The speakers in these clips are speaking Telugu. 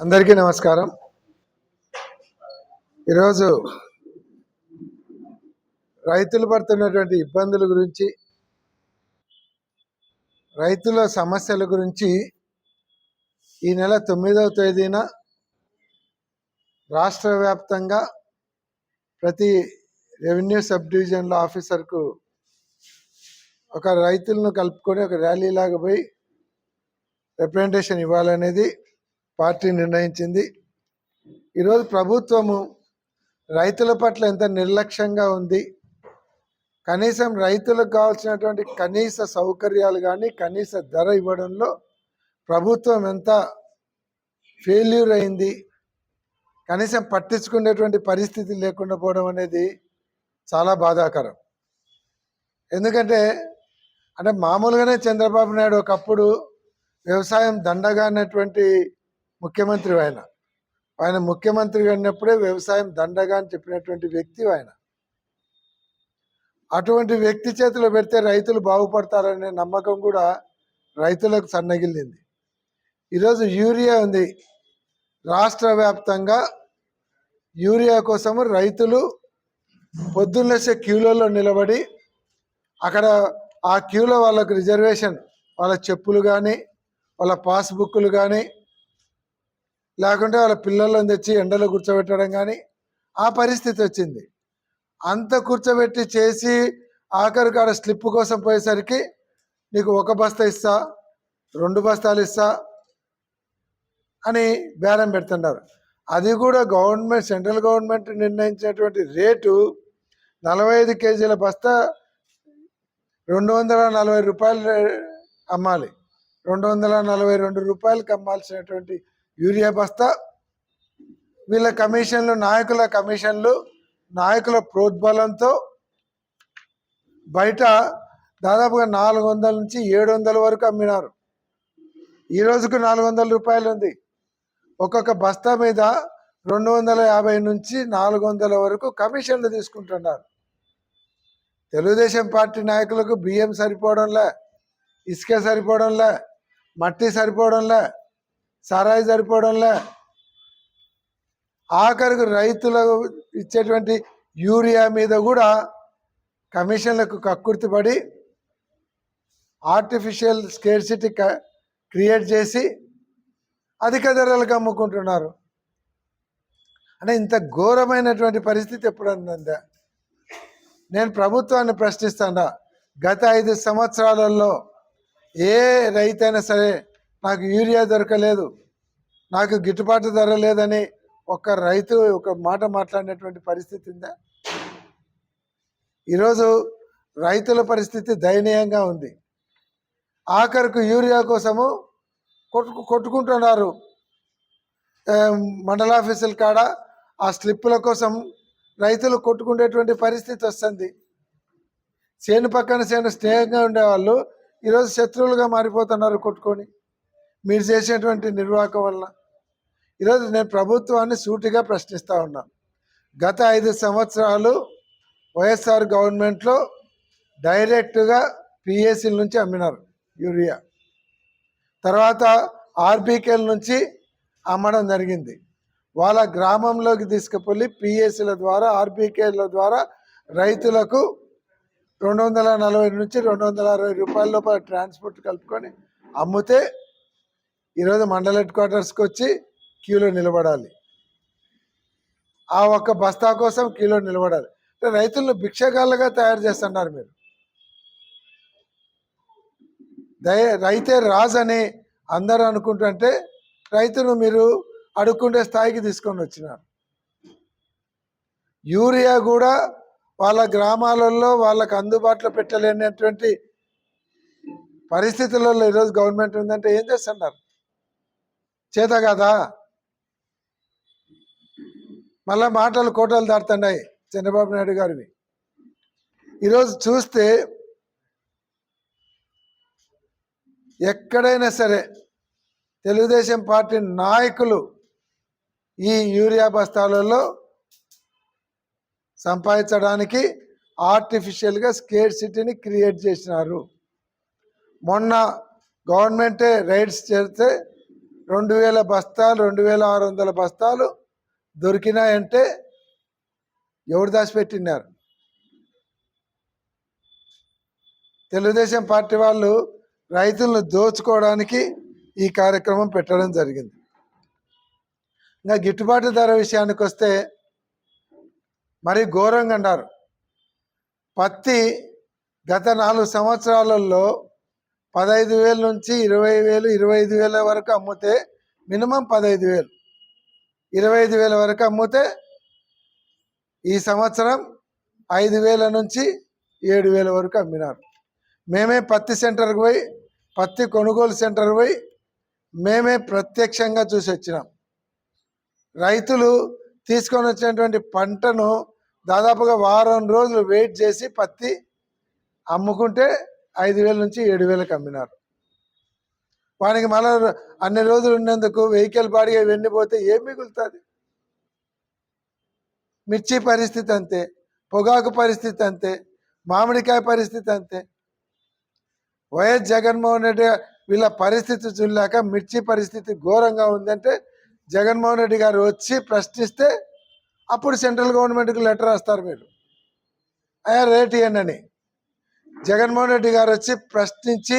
అందరికీ నమస్కారం. ఈరోజు రైతులు పడుతున్నటువంటి ఇబ్బందుల గురించి రైతుల సమస్యల గురించి ఈ నెల తొమ్మిదవ తేదీన రాష్ట్ర వ్యాప్తంగా ప్రతి రెవెన్యూ సబ్ డివిజన్ల ఆఫీసర్కు ఒక రైతులను కలుపుకొని ఒక ర్యాలీలాగా పోయి రిప్రజెంటేషన్ ఇవ్వాలనేది పార్టీ నిర్ణయించింది. ఈరోజు ప్రభుత్వము రైతుల పట్ల ఎంత నిర్లక్ష్యంగా ఉంది. కనీసం రైతులకు కావాల్సినటువంటి కనీస సౌకర్యాలు కానీ కనీస ధర ఇవ్వడంలో ప్రభుత్వం ఎంత ఫెయిల్యూర్ అయింది. కనీసం పట్టించుకునేటువంటి పరిస్థితి లేకుండా పోవడం అనేది చాలా బాధాకరం. ఎందుకంటే అంటే మామూలుగానే చంద్రబాబు నాయుడు ఒకప్పుడు వ్యవసాయం దండగా అన్నటువంటి ముఖ్యమంత్రి ఆయన. ఆయన ముఖ్యమంత్రిగా ఉన్నప్పుడే వ్యవసాయం దండగా అని చెప్పినటువంటి వ్యక్తి ఆయన. అటువంటి వ్యక్తి చేతిలో పెడితే రైతులు బాగుపడతారనే నమ్మకం కూడా రైతులకు సన్నగిల్లింది. ఈరోజు యూరియా ఉంది. రాష్ట్ర వ్యాప్తంగా యూరియా కోసము రైతులు పొద్దున్నేసే క్యూలలో నిలబడి అక్కడ ఆ క్యూలో వాళ్ళకు రిజర్వేషన్ వాళ్ళ చెప్పులు కానీ వాళ్ళ పాస్బుక్లు కానీ లేకుంటే వాళ్ళ పిల్లలను తెచ్చి ఎండలో కూర్చోబెట్టడం కానీ ఆ పరిస్థితి వచ్చింది. అంత కూర్చోబెట్టి చేసి ఆఖరి కాడ స్లిప్ కోసం పోయేసరికి నీకు ఒక బస్తా ఇస్తా రెండు బస్తాలు ఇస్తా అని బేరం పెడుతున్నారు. అది కూడా గవర్నమెంట్ సెంట్రల్ గవర్నమెంట్ నిర్ణయించినటువంటి రేటు నలభై ఐదు కేజీల బస్తా రెండు వందల నలభై రూపాయలు అమ్మాలి. రెండు వందల నలభై రెండు రూపాయలకి అమ్మాల్సినటువంటి యూరియా బస్తా వీళ్ళ కమిషన్లు నాయకుల కమిషన్లు నాయకుల ప్రోద్బలంతో బయట దాదాపుగా నాలుగు వందల నుంచి ఏడు వందల వరకు అమ్మినారు. ఈ రోజుకు నాలుగు వందల రూపాయలు ఉంది. ఒక్కొక్క బస్తా మీద రెండు వందల యాభై నుంచి నాలుగు వందల వరకు కమిషన్లు తీసుకుంటున్నారు. తెలుగుదేశం పార్టీ నాయకులకు బియ్యం సరిపోవడంలే ఇసుక సరిపోవడంలే మట్టి సరిపోవడంలే సారాయి సరిపోవడంలే. ఆఖరికి రైతులకు ఇచ్చేటువంటి యూరియా మీద కూడా కమిషన్లకు కక్కుర్తి పడి ఆర్టిఫిషియల్ స్కేర్సిటీ క్రియేట్ చేసి అధిక ధరలకు అమ్ముకుంటున్నారు. అంటే ఇంత ఘోరమైనటువంటి పరిస్థితి ఎప్పుడన్నా నేను ప్రభుత్వాన్ని ప్రశ్నిస్తాను గత ఐదు సంవత్సరాలలో ఏ రైతైనా సరే నాకు యూరియా దొరకలేదు నాకు గిట్టుబాటు ధర లేదని ఒక రైతు ఒక మాట మాట్లాడినటువంటి పరిస్థితి ఉందా? ఈరోజు రైతుల పరిస్థితి దయనీయంగా ఉంది. ఆఖరుకు యూరియా కోసము కొట్టు కొట్టుకుంటున్నారు. మండలాఫీసుల కాడ ఆ స్లిప్పుల కోసం రైతులు కొట్టుకునేటువంటి పరిస్థితి వస్తుంది. చేను పక్కన చేను స్నేహంగా ఉండేవాళ్ళు ఈరోజు శత్రువులుగా మారిపోతున్నారు కొట్టుకొని. మీరు చేసినటువంటి నిర్వాహకం వల్ల ఈరోజు నేను ప్రభుత్వాన్ని సూటిగా ప్రశ్నిస్తూ ఉన్నాను గత ఐదు సంవత్సరాలు వైఎస్ఆర్ గవర్నమెంట్లో డైరెక్ట్గా పిఎస్సీల నుంచి అమ్మినారు యూరియా. తర్వాత ఆర్బీకేల నుంచి అమ్మడం జరిగింది. వాళ్ళ గ్రామంలోకి తీసుకుపోయి పిఎస్సీల ద్వారా ఆర్బీకేల ద్వారా రైతులకు రెండు వందల నలభై నుంచి రెండు వందల అరవై రూపాయల లోపల ట్రాన్స్పోర్ట్ కలుపుకొని అమ్మితే ఈరోజు మండల హెడ్ క్వార్టర్స్కి వచ్చి క్యూలో నిలబడాలి. ఆ ఒక్క బస్తా కోసం క్యూలో నిలబడాలి. అంటే రైతులను భిక్షగాళ్ళగా తయారు చేస్తున్నారు మీరు. దయ రైతే రాజని అందరు అందరూ అనుకుంటుంటే రైతును మీరు అడుక్కుండే స్థాయికి తీసుకొని వచ్చినారు. యూరియా కూడా వాళ్ళ గ్రామాలలో వాళ్ళకు అందుబాటులో పెట్టలేనటువంటి పరిస్థితులలో ఈరోజు గవర్నమెంట్ ఉందంటే ఏం చేస్తున్నారు? చేత కదా? మళ్ళా మాటలు కోటలు దాటుతున్నాయి చంద్రబాబు నాయుడు గారివి. ఈరోజు చూస్తే ఎక్కడైనా సరే తెలుగుదేశం పార్టీ నాయకులు ఈ యూరియా బస్తాలలో సంపాదించడానికి ఆర్టిఫిషియల్గా స్కేట్ సిటీని క్రియేట్ చేసినారు. మొన్న గవర్నమెంటే రైడ్స్ చేస్తే రెండు వేల బస్తాలు రెండు వేల ఆరు వందల బస్తాలు దొరికినాయంటే ఎవరు దాచిపెట్టినారు? తెలుగుదేశం పార్టీ వాళ్ళు రైతులను దోచుకోవడానికి ఈ కార్యక్రమం పెట్టడం జరిగింది. ఇంకా గిట్టుబాటు ధర విషయానికి వస్తే మరి ఘోరంగా అన్నారు. పత్తి గత నాలుగు సంవత్సరాలలో పదహైదు వేల నుంచి ఇరవై వేలు ఇరవై ఐదు వేల వరకు అమ్మితే మినిమం పదహైదు వేలు. ఇరవై ఐదు వేల వరకు అమ్మితే ఈ సంవత్సరం ఐదు వేల నుంచి ఏడు వేల వరకు అమ్మినారు. మేమే పత్తి సెంటర్కి పోయి పత్తి కొనుగోలు సెంటర్ పోయి మేమే ప్రత్యక్షంగా చూసి వచ్చినాం. రైతులు తీసుకొని వచ్చినటువంటి పంటను దాదాపుగా వారం రోజులు వెయిట్ చేసి పత్తి అమ్ముకుంటే ఐదు వేల నుంచి ఏడు వేలకు అమ్మినారు. వానికి మళ్ళీ అన్ని రోజులు ఉన్నందుకు వెహికల్ బాడిగా ఇవన్నీ పోతే ఏం మిగులుతుంది? మిర్చి పరిస్థితి అంతే పొగాకు పరిస్థితి అంతే మామిడికాయ పరిస్థితి అంతే. వైఎస్ జగన్మోహన్ రెడ్డి వీళ్ళ పరిస్థితి చూడలేక మిర్చి పరిస్థితి ఘోరంగా ఉందంటే జగన్మోహన్ రెడ్డి గారు వచ్చి ప్రశ్నిస్తే అప్పుడు సెంట్రల్ గవర్నమెంట్కి లెటర్ రాస్తారు మీరు. అయ్యా రేట్ ఇవ్వండి జగన్మోహన్ రెడ్డి గారు వచ్చి ప్రశ్నించి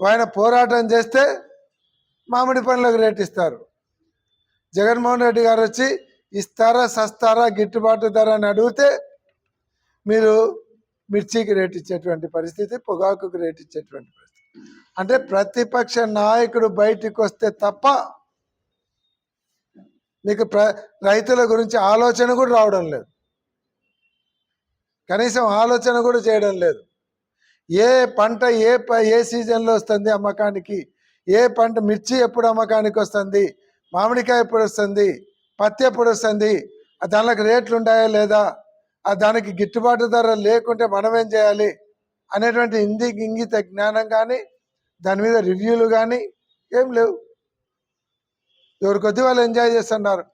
ఆయన పోరాటం చేస్తే మామిడి పండ్లకు రేట్ ఇస్తారు. జగన్మోహన్ రెడ్డి గారు వచ్చి ఇస్తారా సస్తారా గిట్టుబాటు ధర అని అడిగితే మీరు మిర్చికి రేట్ ఇచ్చేటువంటి పరిస్థితి పొగాకుకి రేట్ ఇచ్చేటువంటి పరిస్థితి. అంటే ప్రతిపక్ష నాయకుడు బయటికి వస్తే తప్ప మీకు ప్ర రైతుల గురించి ఆలోచన కూడా రావడం లేదు. కనీసం ఆలోచన కూడా చేయడం లేదు. ఏ పంట ఏ ప- ఏ సీజన్లో వస్తుంది అమ్మకానికి? ఏ పంట మిర్చి ఎప్పుడు అమ్మకానికి వస్తుంది? మామిడికాయ ఎప్పుడు వస్తుంది? పత్తి ఎప్పుడు వస్తుంది? దానికి రేట్లు ఉంటాయా లేదా? ఆ దానికి గిట్టుబాటు ధర లేకుంటే మనం ఏం చేయాలి? అనేటువంటి హిందీ ఇంగిత జ్ఞానం కానీ దాని మీద రివ్యూలు కానీ ఏం లేవు. ఎవరి కొద్ది వాళ్ళు ఎంజాయ్ చేస్తున్నారు.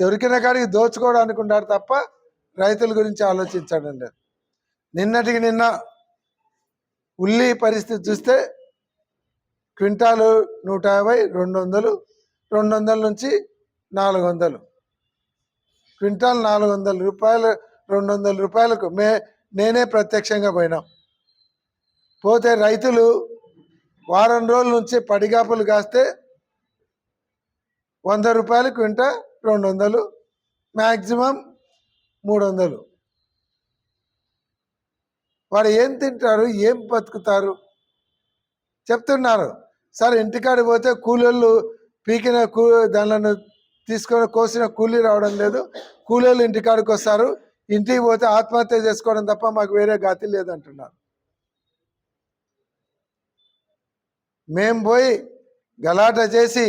దొరికిన కాడికి దోచుకోవడానికి ఉన్నారు తప్ప రైతుల గురించి ఆలోచించాడండి. నిన్నటికి నిన్న ఉల్లి పరిస్థితి చూస్తే క్వింటాలు నూట యాభై రెండు వందలు రెండు వందల నుంచి నాలుగు వందలు. క్వింటాల్ నాలుగు వందల రూపాయలు రెండు వందల రూపాయలకు మే నేనే ప్రత్యక్షంగా పోయినాం. పోతే రైతులు వారం రోజుల నుంచి పడిగాపులు కాస్తే వంద రూపాయలు క్వింట రెండు వందలు. మ్యాక్సిమం మూడు వందలు వాడు ఏం తింటారు? ఏం బతుకుతారు? చెప్తున్నారు. సార్ ఇంటికాడికి పోతే కూలీళ్ళు పీకిన కూ దానిలను తీసుకొని కోసిన కూలీ రావడం లేదు. కూలీళ్ళు ఇంటికాడికి వస్తారు. ఇంటికి పోతే ఆత్మహత్య చేసుకోవడం తప్ప మాకు వేరే గతి లేదంటున్నారు. మేం పోయి గలాట చేసి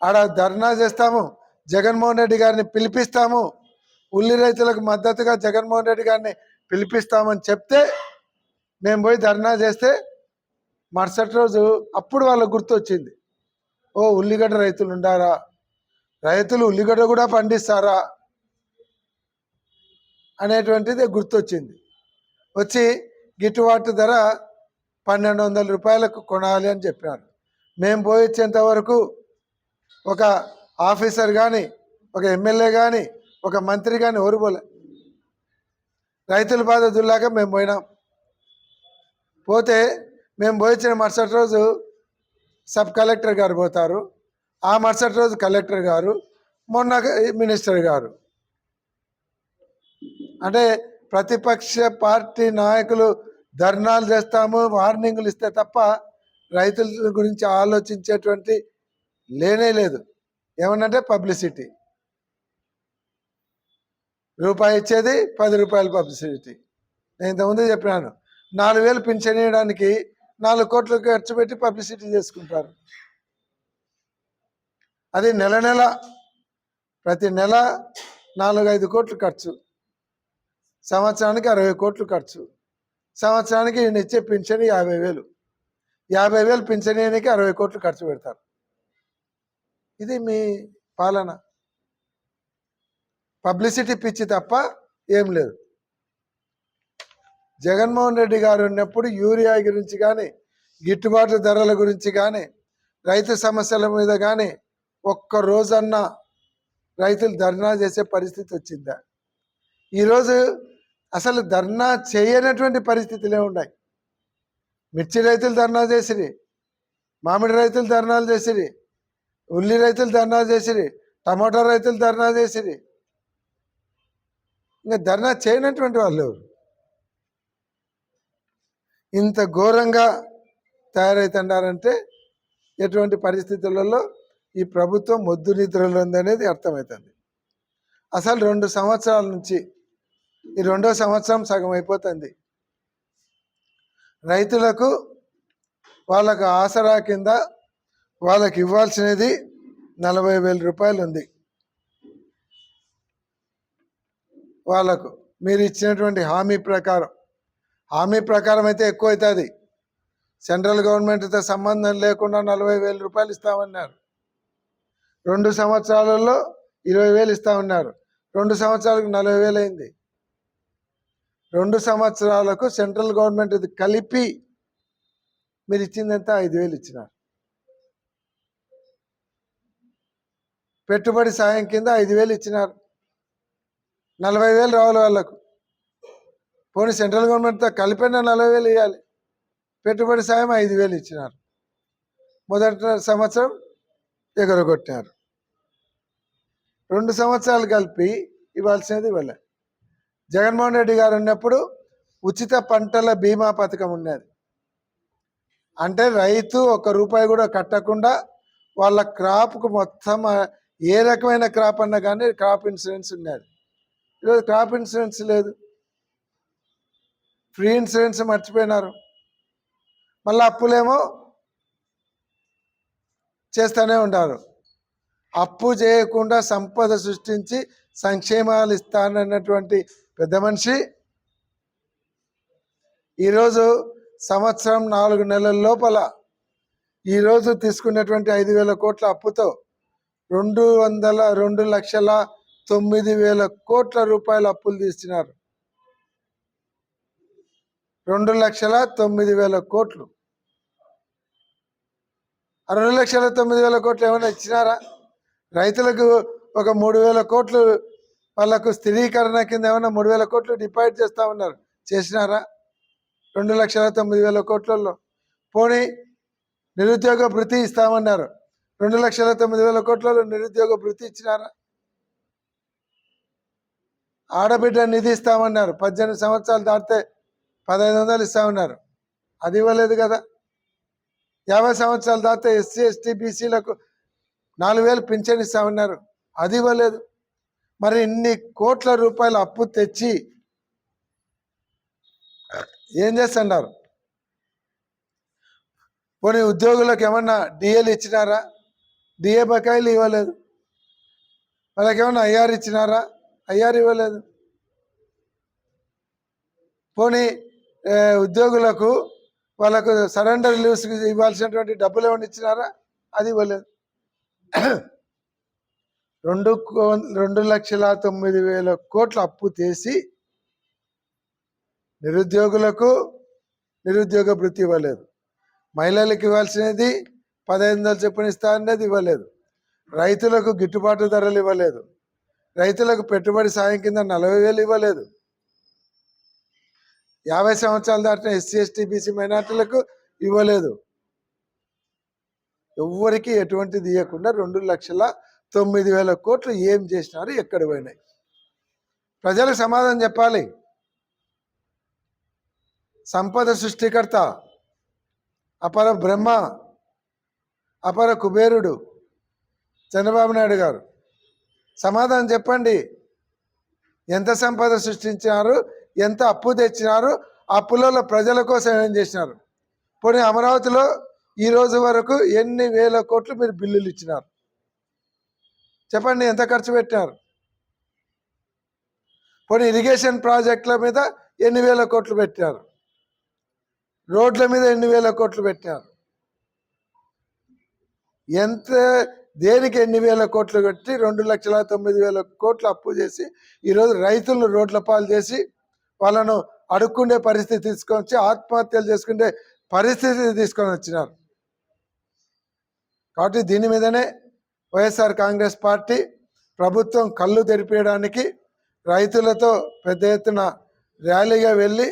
ఆడ ధర్నా చేస్తాము. జగన్మోహన్ రెడ్డి గారిని పిలిపిస్తాము. ఉల్లి రైతులకు మద్దతుగా జగన్మోహన్ రెడ్డి గారిని పిలిపిస్తామని చెప్తే మేము పోయి ధర్నా చేస్తే మరుసటి రోజు అప్పుడు వాళ్ళకు గుర్తొచ్చింది. ఓ ఉల్లిగడ్డ రైతులు ఉండారా? రైతులు ఉల్లిగడ్డ కూడా పండిస్తారా? అనేటువంటిది గుర్తొచ్చింది. వచ్చి గిట్టుబాటు ధర పన్నెండు వందల రూపాయలకు కొనాలి అని చెప్పినారు. మేము పోయి వరకు ఒక ఆఫీసర్ కానీ ఒక ఎమ్మెల్యే కానీ ఒక మంత్రి కానీ ఎవరు పోలే. రైతుల బాధ దుల్లాక మేము పోయినాం. పోతే మేము పోయించిన మరుసటి రోజు సబ్ కలెక్టర్ గారు పోతారు. ఆ మరుసటి రోజు కలెక్టర్ గారు మొన్న మినిస్టర్ గారు. అంటే ప్రతిపక్ష పార్టీ నాయకులు ధర్నాలు చేస్తాము వార్నింగ్లు ఇస్తే తప్ప రైతుల గురించి ఆలోచించేటువంటి లేనే లేదు. ఏమన్నంటే పబ్లిసిటీ. రూపాయి ఇచ్చేది పది రూపాయలు పబ్లిసిటీ. నేను ఇంతకుముందు చెప్పినాను. నాలుగు వేలు పింఛన్ ఇవ్వడానికి నాలుగు కోట్లు ఖర్చు పెట్టి పబ్లిసిటీ చేసుకుంటారు. అది నెల నెల ప్రతి నెల నాలుగు ఐదు కోట్లు ఖర్చు. సంవత్సరానికి అరవై కోట్లు ఖర్చు. సంవత్సరానికి ఈయన ఇచ్చే పింఛన్ యాభై వేలు. యాభై వేలు పింఛన్ ఇవ్వడానికి అరవై కోట్లు ఖర్చు పెడతారు. ఇది మీ పాలన. పబ్లిసిటీ పిచ్చి తప్ప ఏం లేదు. జగన్మోహన్ రెడ్డి గారు ఉన్నప్పుడు యూరియా గురించి కానీ గిట్టుబాటు ధరల గురించి కానీ రైతు సమస్యల మీద కానీ ఒక్క రోజన్నా రైతులు ధర్నా చేసే పరిస్థితి వచ్చిందా? ఈరోజు అసలు ధర్నా చేయనటువంటి పరిస్థితులే ఉన్నాయి. మిర్చి రైతులు ధర్నా చేసిరి మామిడి రైతులు ధర్నాలు చేసిరి ఉల్లి రైతులు ధర్నా చేసిరి టమాటా రైతులు ధర్నా చేసిరి ఇంకా ధర్నా చేయనటువంటి వాళ్ళు ఎవరు? ఇంత ఘోరంగా తయారవుతున్నారంటే ఎటువంటి పరిస్థితులలో ఈ ప్రభుత్వం మొద్దు నిద్రలో ఉందనేది అర్థమవుతుంది. అసలు రెండు సంవత్సరాల నుంచి ఈ రెండో సంవత్సరం సగం అయిపోతుంది. రైతులకు వాళ్ళకు ఆసరా కింద వాళ్ళకి ఇవ్వాల్సినది నలభై వేల రూపాయలు ఉంది. వాళ్ళకు మీరు ఇచ్చినటువంటి హామీ ప్రకారం. హామీ ప్రకారం అయితే ఎక్కువ అవుతుంది సెంట్రల్ గవర్నమెంట్తో సంబంధం లేకుండా నలభై వేల రూపాయలు ఇస్తామన్నారు. రెండు సంవత్సరాలలో ఇరవై వేలు ఇస్తామన్నారు. రెండు సంవత్సరాలకు నలభై వేలు అయింది. రెండు సంవత్సరాలకు సెంట్రల్ గవర్నమెంట్ ఇది కలిపి మీరు ఇచ్చిందంతా ఐదు వేలు ఇచ్చినారు. పెట్టుబడి సాయం కింద ఐదు వేలు ఇచ్చినారు. నలభై వేలు రావాలి వాళ్ళకు. పోనీ సెంట్రల్ గవర్నమెంట్తో కలిపిన నలభై వేలు ఇవ్వాలి పెట్టుబడి సాయం ఐదు వేలు ఇచ్చినారు. మొదటి సంవత్సరం ఎగరగొట్టారు. రెండు సంవత్సరాలు కలిపి ఇవ్వాల్సినది ఇవ్వలే. జగన్మోహన్ రెడ్డి గారు ఉన్నప్పుడు ఉచిత పంటల బీమా పథకం ఉన్నది. అంటే రైతు ఒక రూపాయి కూడా కట్టకుండా వాళ్ళ క్రాప్కు మొత్తం ఏ రకమైన క్రాప్ అన్నా కానీ క్రాప్ ఇన్సూరెన్స్ ఉన్నది. ఈరోజు క్రాప్ ఇన్సూరెన్స్ లేదు. ఫ్రీ ఇన్సూరెన్స్ మర్చిపోయినారు. మళ్ళీ అప్పులేమో చేస్తూనే ఉన్నారు. అప్పు చేయకుండా సంపద సృష్టించి సంక్షేమాలు ఇస్తానన్నటువంటి పెద్ద మనిషి ఈరోజు సంవత్సరం నాలుగు నెలల లోపల ఈరోజు తీసుకున్నటువంటి ఐదు వేల కోట్ల అప్పుతో రెండు వందల రెండు లక్షల తొమ్మిది వేల కోట్ల రూపాయల అప్పులు తీస్తున్నారు. రెండు లక్షల తొమ్మిది వేల కోట్లు. ఆ రెండు లక్షల తొమ్మిది వేల కోట్లు ఏమైనా ఇచ్చినారా? రైతులకు ఒక మూడు వేల కోట్లు వాళ్ళకు స్థిరీకరణ కింద ఏమైనా మూడు వేల కోట్లు డిపాజిట్ చేస్తా ఉన్నారు. చేసినారా? రెండు లక్షల తొమ్మిది వేల కోట్లలో. పోనీ నిరుద్యోగ భృతి ఇస్తామన్నారు. రెండు లక్షల తొమ్మిది వేల కోట్లలో నిరుద్యోగ భృతి ఇచ్చినారా? ఆడబిడ్డ నిధి ఇస్తామన్నారు. పద్దెనిమిది సంవత్సరాలు దాటితే పదహైదు వందలు ఇస్తామన్నారు. అది ఇవ్వలేదు కదా. యాభై సంవత్సరాలు దాటితే ఎస్సీ ఎస్టీ బీసీలకు నాలుగు వేలు పింఛన్ ఇస్తామన్నారు. అది ఇవ్వలేదు. మరి ఇన్ని కోట్ల రూపాయల అప్పు తెచ్చి ఏం చేస్తున్నారు? పోనీ ఉద్యోగులకు ఏమన్నా డిఏలు ఇచ్చినారా? డిఏ బకాయిలు ఇవ్వలేదు. వాళ్ళకి ఏమన్నా ఐఆర్ ఇచ్చినారా? ఐఆర్ ఇవ్వలేదు. పోనీ ఉద్యోగులకు వాళ్ళకు సరెండర్ లీవ్స్ ఇవ్వాల్సినటువంటి డబ్బులు ఏమైనా ఇచ్చినారా? అది ఇవ్వలేదు. రెండు కో- రెండు లక్షల తొమ్మిది వేల కోట్ల అప్పు చేసి నిరుద్యోగులకు నిరుద్యోగ భృతి ఇవ్వలేదు. మహిళలకు ఇవ్వాల్సినది పదహైదు వందలు చొప్పున ఇస్తా అనేది ఇవ్వలేదు. రైతులకు గిట్టుబాటు ధరలు ఇవ్వలేదు. రైతులకు పెట్టుబడి సాయం కింద నలభై వేలు ఇవ్వలేదు. యాభై సంవత్సరాలు దాటిన ఎస్సీ ఎస్టీ బీసీ మైనార్టీలకు ఇవ్వలేదు. ఎవ్వరికి ఎటువంటిది ఇవ్వకుండా రెండు లక్షల తొమ్మిది వేల కోట్లు ఏం చేసినారు ఎక్కడ పోయినాయి? ప్రజలకు సమాధానం చెప్పాలి. సంపద సృష్టికర్త అపర బ్రహ్మ అపర కుబేరుడు చంద్రబాబు నాయుడు గారు. సమాధానం చెప్పండి. ఎంత సంపద సృష్టించినారు? ఎంత అప్పు తెచ్చినారు? అప్పులలో ప్రజల కోసం ఏం చేసినారు? పోనీ అమరావతిలో ఈ రోజు వరకు ఎన్ని వేల కోట్లు మీరు బిల్లులు ఇచ్చినారు? చెప్పండి ఎంత ఖర్చు పెట్టినారు? పోనీ ఇరిగేషన్ ప్రాజెక్టుల మీద ఎన్ని వేల కోట్లు పెట్టినారు? రోడ్ల మీద ఎన్ని వేల కోట్లు పెట్టినారు? ఎంత దేనికి ఎన్ని వేల కోట్లు కట్టి రెండు లక్షల తొమ్మిది వేల కోట్లు అప్పు చేసి ఈరోజు రైతులను రోడ్ల పాలు చేసి వాళ్ళను అడుక్కుండే పరిస్థితి తీసుకొని వచ్చి ఆత్మహత్యలు చేసుకునే పరిస్థితి తీసుకొని వచ్చినారు. కాబట్టి దీని మీదనే వైఎస్ఆర్ కాంగ్రెస్ పార్టీ ప్రభుత్వం కళ్ళు తెరిపేయడానికి రైతులతో పెద్ద ఎత్తున ర్యాలీగా వెళ్ళి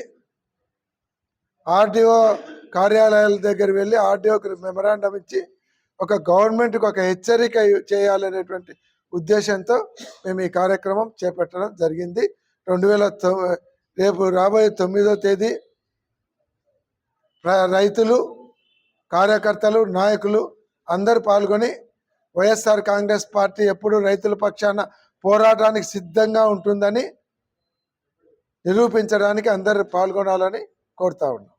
ఆర్డీఓ కార్యాలయాల దగ్గర వెళ్ళి ఆర్డీఓకి మెమరాండం ఇచ్చి ఒక గవర్నమెంట్కి ఒక హెచ్చరిక చేయాలనేటువంటి ఉద్దేశంతో మేము ఈ కార్యక్రమం చేపట్టడం జరిగింది. రెండు వేల రేపు రాబోయే తొమ్మిదో తేదీ రైతులు కార్యకర్తలు నాయకులు అందరు పాల్గొని వైఎస్ఆర్ కాంగ్రెస్ పార్టీ ఎప్పుడు రైతుల పక్షాన పోరాటానికి సిద్ధంగా ఉంటుందని నిరూపించడానికి అందరు పాల్గొనాలని కోరుతా ఉన్నాం.